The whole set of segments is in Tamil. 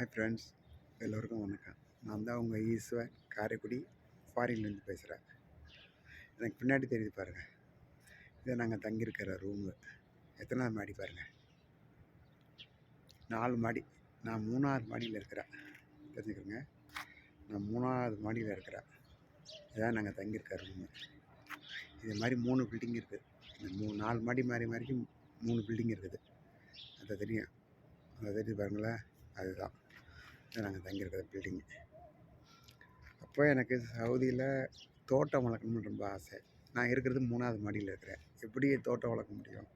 ஹாய் ஃப்ரெண்ட்ஸ் எல்லோருக்கும் வணக்கம். நான் தான் உங்கள் ஈஸ்வர் காரைக்குடி ஃபாரின்லேருந்து பேசுகிறேன் எனக்கு பின்னாடி தெரியுது பாருங்கள் இதை நாங்கள் தங்கியிருக்கிற ரூமு எத்தனாவது மாடி பாருங்கள் நாலு மாடி. நான் மூணாவது மாடியில் இருக்கிறேன். தெரிஞ்சுக்கிறேங்க நான் மூணாவது மாடியில் இருக்கிறேன். இதான் நாங்கள் தங்கியிருக்க ரூமு இது மாதிரி மூணு பில்டிங் இருக்குது இந்த மூணு நாலு மாடி மாறி மாறிக்கும் மூணு பில்டிங் இருக்குது. அது தெரியும். அது தெரியுது பாருங்களேன். அதுதான். நாங்கள் தங்கியிருக்கிற பில்டிங்கு அப்போ எனக்கு சவுதியில் தோட்டம் வளர்க்கணும்னு ரொம்ப ஆசை. நான் இருக்கிறது மூணாவது மாடியில் இருக்கிறேன். எப்படி தோட்டம் வளர்க்க முடியும்?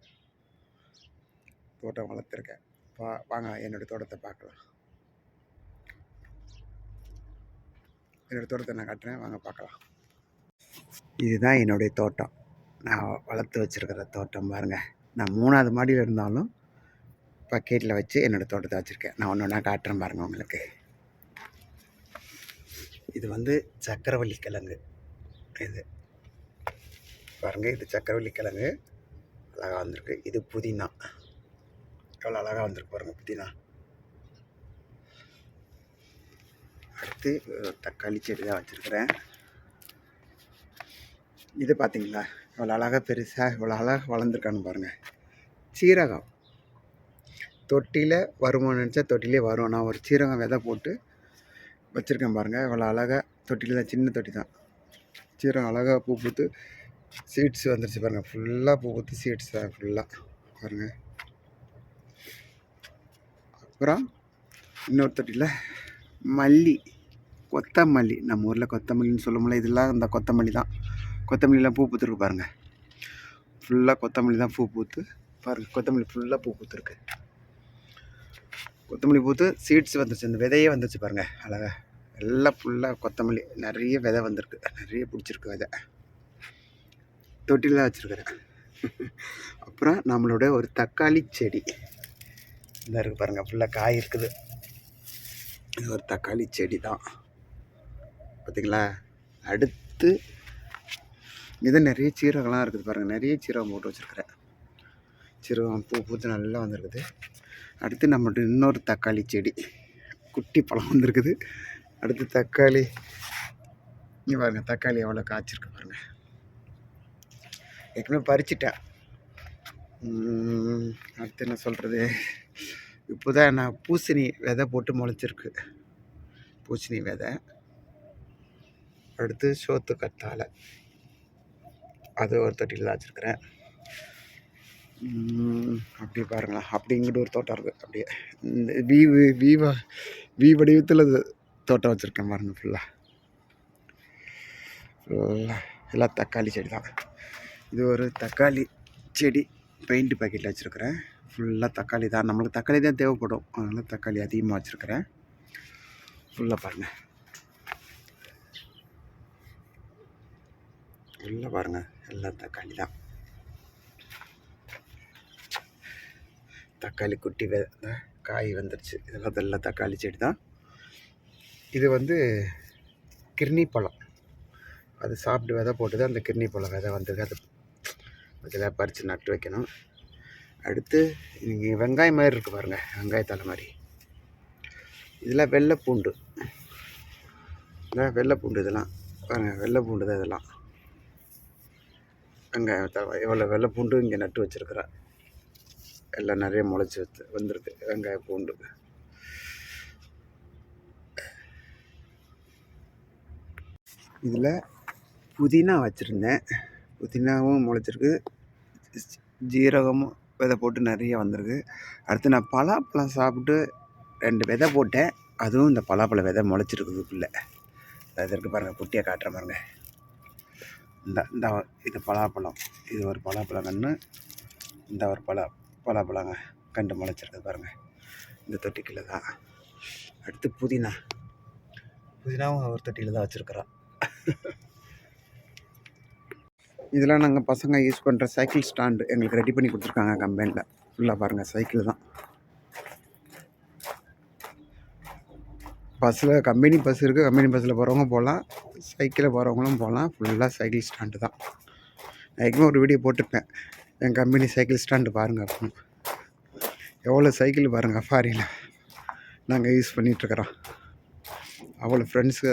தோட்டம் வளர்த்துருக்கேன். பா வாங்க என்னோடய தோட்டத்தை பார்க்கலாம். என்னோடய தோட்டத்தை நான் காட்டுறேன். வாங்க பார்க்கலாம். இதுதான் என்னுடைய தோட்டம். நான் வளர்த்து வச்சுருக்கிற தோட்டம் பாருங்கள் நான் மூணாவது மாடியில் இருந்தாலும் பக்கெட்டில் வச்சு என்னோடய தோட்டத்தை வச்சுருக்கேன். நான் ஒன்று ஒன்றா காட்டுறேன் பாருங்கள் உங்களுக்கு. இது வந்து சக்கரவள்ளி கிழங்கு. இது. பாருங்கள் இது சக்கரவள்ளி கிழங்கு. அழகாக வந்திருக்கு. இது புதினா. எவ்வளோ அழகாக வந்திருக்கு பாருங்கள் புதினா. அடுத்து தக்காளி செடி தான் வச்சுருக்கிறேன். இது பார்த்தீங்களா இவ்வளோ அழகாக பெருசாக இவ்வளோ அழகாக வளர்ந்துருக்கான்னு பாருங்கள் சீரகம். தொட்டியில் வருமானு நினச்சா தொட்டிலே வரும். நான் ஒரு சீரகம் விதை போட்டு வச்சுருக்கேன் பாருங்கள் இவ்வளோ அழகாக தொட்டியில் தான் சின்ன தொட்டி தான். சீரகம் அழகாக பூ பூத்து சீட்ஸ் வந்துருச்சு பாருங்கள் ஃபுல்லாக பூ பூத்து சீட்ஸ் தான் ஃபுல்லாக பாருங்கள் அப்புறம் இன்னொரு தொட்டியில் மல்லி கொத்தமல்லி. நம்ம ஊரில் கொத்தமல்லின்னு சொல்லும்போது இதெல்லாம் இந்த கொத்தமல்லி தான். கொத்தமல்லிலாம் பூ பூத்துருக்கு பாருங்கள் ஃபுல்லாக கொத்தமல்லி தான் பூ பூத்து பாருங்கள் கொத்தமல்லி ஃபுல்லாக பூ பூத்துருக்கு. கொத்தமல்லி பூத்து சீட்ஸ் வந்துருச்சு. இந்த விதையே வந்துருச்சு பாருங்கள் அழகாக எல்லாம் ஃபுல்லாக கொத்தமல்லி நிறைய விதை வந்திருக்கு. நிறைய பிடிச்சிருக்கு விதை. தொட்டிலாம் வச்சுருக்குறேன். வச்சுருக்கிறேன் அப்புறம் நம்மளோட ஒரு தக்காளி செடி. இந்த இருக்குது பாருங்கள் ஃபுல்லாக காய் இருக்குது. இது ஒரு தக்காளி செடி தான். பார்த்தீங்களா அடுத்து இதை நிறைய சீரகம்லாம் இருக்குது பாருங்கள் நிறைய சீரகம் போட்டு வச்சுருக்கிறேன். சீரகம் பூ பூத்து நல்லா வந்திருக்குது. அடுத்து நம்மகிட்ட இன்னொரு தக்காளி செடி குட்டி பழம் வந்திருக்குது. அடுத்து தக்காளி இங்கே பாருங்கள் தக்காளி எவ்வளோ காய்ச்சிருக்கு பாருங்கள் ஏற்கனவே பறிச்சிட்டேன் அடுத்து என்ன சொல்கிறது இப்போ தான் நான் பூசணி விதை போட்டு முளைச்சிருக்கு. பூசணி விதை. அடுத்து சோத்து கத்தாழை அது ஒரு தொட்டியில் தான் வச்சுருக்கிறேன். அப்படி அப்படியே பாருங்களேன் அப்படி இங்கிட்டு ஒரு தோட்டம் இருக்குது அப்படியே இந்த வீவு வீவா வீ வடிவத்தில் தோட்டம் வச்சுருக்கேன் பாருங்க ஃபுல்லாக ஃபுல்லாக எல்லாம் தக்காளி செடி தான். இது ஒரு தக்காளி செடி பெயிண்ட் பாக்கெட்டில் வச்சுருக்கிறேன். ஃபுல்லாக தக்காளி தான். நம்மளுக்கு தக்காளி தான் தேவைப்படும். அதனால் தக்காளி அதிகமாக வச்சுருக்கிறேன். ஃபுல்லாக பாருங்கள் ஃபுல்லாக பாருங்கள் எல்லாம் தக்காளி தான். தக்காளி குட்டி வெ காய் வந்துருச்சு. இதெல்லாம் இதெல்லாம் தக்காளி செடி தான். இது வந்து கிர்னி பழம். அது சாப்பிட்டு விதை போட்டு அந்த கிர்னி பழம் விதை வந்திருக்கு அது அதில் பறித்து நட்டு வைக்கணும். அடுத்து இங்கே வெங்காயம் மாதிரி இருக்குது பாருங்கள் வெங்காயத்தலை மாதிரி. இதெல்லாம் வெள்ளை பூண்டு இதெல்லாம் வெள்ளை பூண்டு இதெல்லாம். பாருங்கள் வெள்ளை பூண்டு தான் இதெல்லாம். வெங்காயம் எவ்வளோ வெள்ளை பூண்டு இங்கே நட்டு வச்சுருக்குறேன் எல்லாம் நிறைய முளைச்சி வந்து வந்திருக்கு வெங்காய பூண்டு. இதில் புதினா வச்சுருந்தேன். புதினாவும் முளைச்சிருக்கு. ஜீரகமும் விதை போட்டு நிறைய வந்திருக்கு. அடுத்து நான் பலாப்பழம் சாப்பிட்டு ரெண்டு விதை போட்டேன். அதுவும் இந்த பலாப்பழ விதை முளைச்சிருக்குதுக்குள்ளே அது இருக்குது பாருங்கள் குட்டியாக காட்டுற பாருங்கள் இந்த இந்த இது பலாப்பழம். இது ஒரு பலாப்பழம் கன்று. இந்த ஒரு பழம். பலாப்பழங்க கண்டு முளைச்சிருக்குது பாருங்கள் இந்த தொட்டிக்கில் தான். அடுத்து புதினா. புதினாவும் ஒரு தொட்டியில் தான் வச்சுருக்குறோம் இதெல்லாம் நாங்கள் பசங்க யூஸ் பண்ணுற சைக்கிள் ஸ்டாண்டு எங்களுக்கு ரெடி பண்ணி கொடுத்துருக்காங்க கம்பெனியில் ஃபுல்லாக பாருங்கள் சைக்கிள் தான். பஸ்ஸில் கம்பெனி பஸ் இருக்குது கம்பெனி பஸ்ஸில் போகிறவங்க போகலாம் சைக்கிளில் போகிறவங்களும் போகலாம் ஃபுல்லாக சைக்கிள் ஸ்டாண்டு தான். நான் ஒரு வீடியோ போட்டிருப்பேன். என் கம்பெனி சைக்கிள் ஸ்டாண்டு பாருங்கள் அப்படின்னு எவ்வளோ சைக்கிள் பாருங்கள் அஃபாரியில் நாங்கள் யூஸ் பண்ணிகிட்ருக்குறோம் அவ்வளோ ஃப்ரெண்ட்ஸு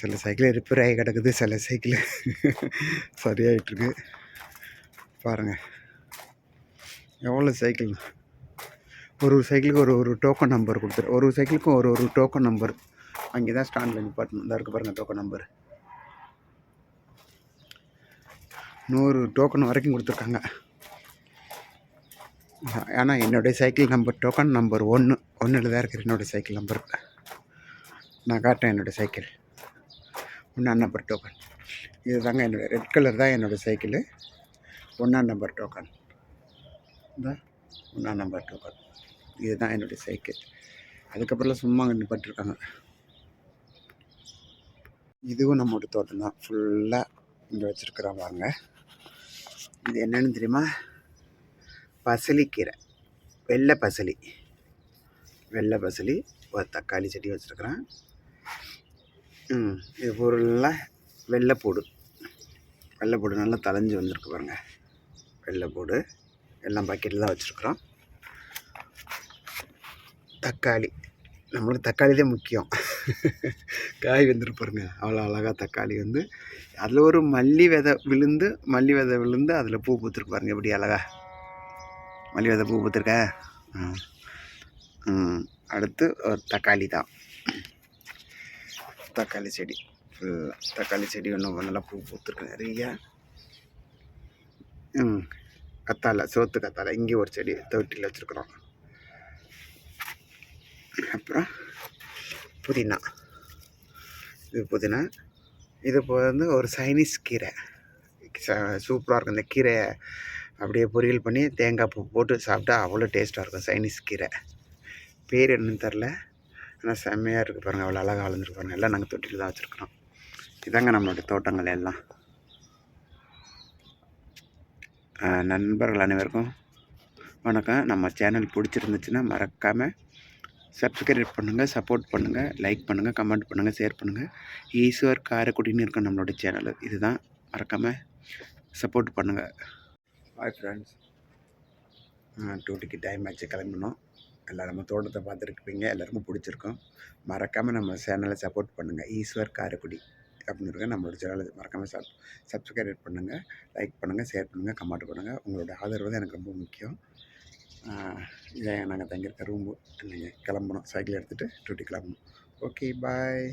சில சைக்கிள் ரிப்பேர் ஆகி கிடக்குது சில சைக்கிள் சரியாயிட்ருக்கு பாருங்கள் எவ்வளோ சைக்கிள் ஒரு ஒரு சைக்கிளுக்கு ஒரு ஒரு டோக்கன் நம்பர் கொடுத்துரு. ஒரு ஒரு சைக்கிளுக்கும் ஒரு ஒரு டோக்கன் நம்பர் அங்கே தான் ஸ்டாண்டில் நிப்பாட்டணும். இந்த இருக்கு பாருங்கள் டோக்கன் நம்பர் நூறு டோக்கன் வரைக்கும் கொடுத்துருக்காங்க. ஏன்னா என்னுடைய சைக்கிள் நம்பர் டோக்கன் நம்பர் ஒன்று ஒன்றில் தான் இருக்குது என்னுடைய சைக்கிள் நம்பர் நான் காட்டுறேன் என்னுடைய சைக்கிள் ஒன்றாம் நம்பர் டோக்கன் இது தாங்க என்னோடய ரெட் கலர் தான் என்னோடய சைக்கிள் ஒன்றாம் நம்பர் டோக்கன் தான் ஒன்றாம் நம்பர் டோக்கன் இதுதான் என்னுடைய சைக்கிள் அதுக்கப்புறம்லாம் சும்மா அங்கே இதுவும் நம்மளோட தோட்டம் தான். ஃபுல்லாக இங்கே வச்சுருக்குறோம் வாங்க. இது என்னன்னு தெரியுமா? பசலிக்கீரை. வெள்ளை பசலி. வெள்ளை பசலி ஒரு தக்காளி செடி வச்சுருக்குறேன். இது பொருள்லாம் வெள்ளைப்பூடு. வெள்ளைப்பூடு நல்லா தலைஞ்சு வந்திருக்கு பாருங்க. வெள்ளைப்பூடு எல்லாம் பக்கெட்டில் தான் வச்சுருக்குறோம். தக்காளி. நம்மளுக்கு தக்காளி தான் முக்கியம். காய் வந்துட்டு பாருங்க. அவ்வளோ அழகாக தக்காளி வந்து அதில் ஒரு மல்லி விதை விழுந்து மல்லி விதை விழுந்து அதில் பூ பூத்துருக்கு பாருங்க. எப்படி அழகா? மல்லி விதை பூ பூத்துருக்க? அடுத்து ஒரு தக்காளி தான். தக்காளி செடி. ஃபுல்லாக தக்காளி செடி ஒன்று நல்லா பூ பூத்துருக்கு நிறைய. ம். கத்தாழை சோத்து கத்தாழை. இங்கே ஒரு செடி தொட்டியில் வச்சுருக்குறோம். அப்புறம் புதினா. இது புதினா. இது இப்போ வந்து ஒரு சைனீஸ் கீரை. சூப்பராக இருக்கும். இந்த கீரையை அப்படியே பொரியல் பண்ணி தேங்காய் பூ போட்டு சாப்பிட்டா அவ்வளோ டேஸ்ட்டாக இருக்கும். சைனீஸ் கீரை. பேர் என்னன்னு தெரில. ஆனால் செம்மையாக இருக்குது பாருங்கள் அவ்வளோ அழகாக வளர்ந்துருக்கு பாருங்கள் எல்லாம் நாங்கள் தொட்டியில் தான் வச்சுருக்குறோம். இதாங்க நம்மளுடைய தோட்டங்கள் எல்லாம். நண்பர்கள் அனைவருக்கும் வணக்கம். நம்ம சேனல் பிடிச்சிருந்துச்சுன்னா மறக்காமல் சப்ஸ்கிரைப் பண்ணுங்கள் சப்போர்ட் பண்ணுங்கள் லைக் பண்ணுங்கள் கமெண்ட் பண்ணுங்கள் ஷேர் பண்ணுங்கள் ஈஸ்வர் காரைக்குடின்னு இருக்கும் நம்மளோட சேனல் இதுதான். மறக்காமல் சப்போர்ட் பண்ணுங்கள் ஹாய் ஃப்ரெண்ட்ஸ் டூட்டிக்கு டைம் ஆச்சு. கிளம்பணும். எல்லாம் நம்ம தோட்டத்தை பார்த்துருப்பீங்க. எல்லாருக்கும் பிடிச்சிருக்கும். மறக்காமல் நம்ம சேனலை சப்போர்ட் பண்ணுங்கள் ஈஸ்வர் காரைக்குடி அப்படின்னு இருக்க நம்மளோட சேனலை மறக்காமல் சப் சப்ஸ்கிரைப் பண்ணுங்கள் லைக் பண்ணுங்கள் ஷேர் பண்ணுங்கள் கமெண்ட் பண்ணுங்கள் உங்களோட ஆதரவு தான் எனக்கு ரொம்ப முக்கியம். இதான் நாங்கள் தங்கியிருக்க ரூமு நீங்கள் கிளம்பணும். சைக்கிள் எடுத்துகிட்டு டூட்டி கிளம்பணும். Okay bye